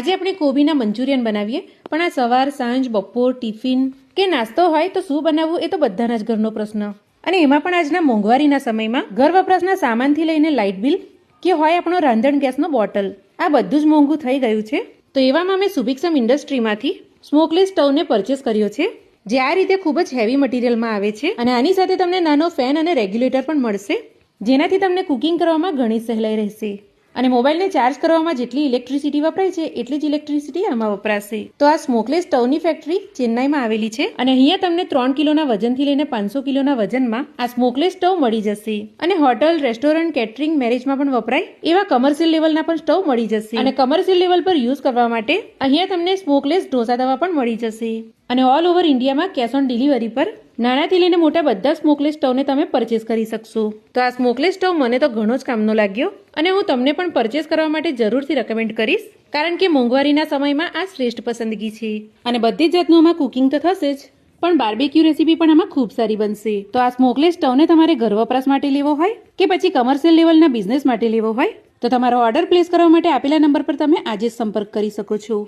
આજે આપણે કોબીના મંચુરિયન બનાવીએ, પણ આ સવાર, સાંજ, બપોર, ટિફિન કે નાસ્તો હોય તો શું બનાવવું એ તો બધાના જ ઘરનો પ્રશ્ન. અને એમાં પણ આજના મોંઘવારીના સમયમાં ઘર વપરાશના સામાનથી લઈને લાઇટ બિલ કે હોય આપણો રાંધણ ગેસનો બોટલ, આ બધું જ મોંઘું થઈ ગયું છે. તો એવામાં અમે સુભિક્ષમ ઇન્ડસ્ટ્રીમાંથી સ્મોકલેસ સ્ટવને પરચેસ કર્યો છે, જે આ રીતે ખૂબ જ હેવી મટીરિયલમાં આવે છે. અને આની સાથે તમને નાનો ફેન અને રેગ્યુલેટર પણ મળશે, જેનાથી તમને કુકિંગ કરવામાં ઘણી સહેલાઈ રહેશે. અને મોબાઈલને ચાર્જ કરવામાં જેટલી ઇલેક્ટ્રિસિટી વપરાય છે, એટલી જ ઇલેક્ટ્રિસિટી આમાં વપરાશે. તો આ સ્મોકલેસ સ્ટવની ફેક્ટરી ચેન્નાઈમાં આવેલી છે અને અહીંયા તમને ત્રણ કિલોના વજનથી લઈને પાંચસો કિલોના વજનમાં આ સ્મોકલેસ સ્ટવ મળી જશે. અને હોટલ, રેસ્ટોરન્ટ, કેટરિંગ, મેરેજમાં પણ વપરાય એવા કમર્શિયલ લેવલના પણ સ્ટવ મળી જશે. અને કમર્શિયલ લેવલ પર યુઝ કરવા માટે અહીંયા તમને સ્મોકલેસ ઢોસા તવા પણ મળી જશે. અને ઓલ ઓવર ઇન્ડિયામાં કેશ ઓન ડિલિવરી પર નાનાથી લઈને મોટા બધા સ્મોકલેસ સ્ટવને તમે પરચેસ કરી શકશો. તો આ સ્મોકલેસ સ્ટવ મને તો ઘણો જ કામનો લાગ્યો અને હું તમને પણ પરચેસ કરવા માટે જરૂરથી રેકમેન્ડ કરીશ, કારણ કે મોંઘવારીના સમયમાં આ શ્રેષ્ઠ પસંદગી છે. અને બધી જ જાતનું આમાં કુકિંગ તો થશે જ, પણ બાર્બેક્યુ રેસીપી પણ આમાં ખૂબ સારી બનશે. તો આ સ્મોકલેસ સ્ટવને તમારે ઘર વપરાશ માટે લેવો હોય કે પછી કમર્શિયલ લેવલના બિઝનેસ માટે લેવો હોય? તો તમારો ઓર્ડર પ્લેસ કરવા માટે આપેલા નંબર પર તમે આજે જ સંપર્ક કરી શકો છો.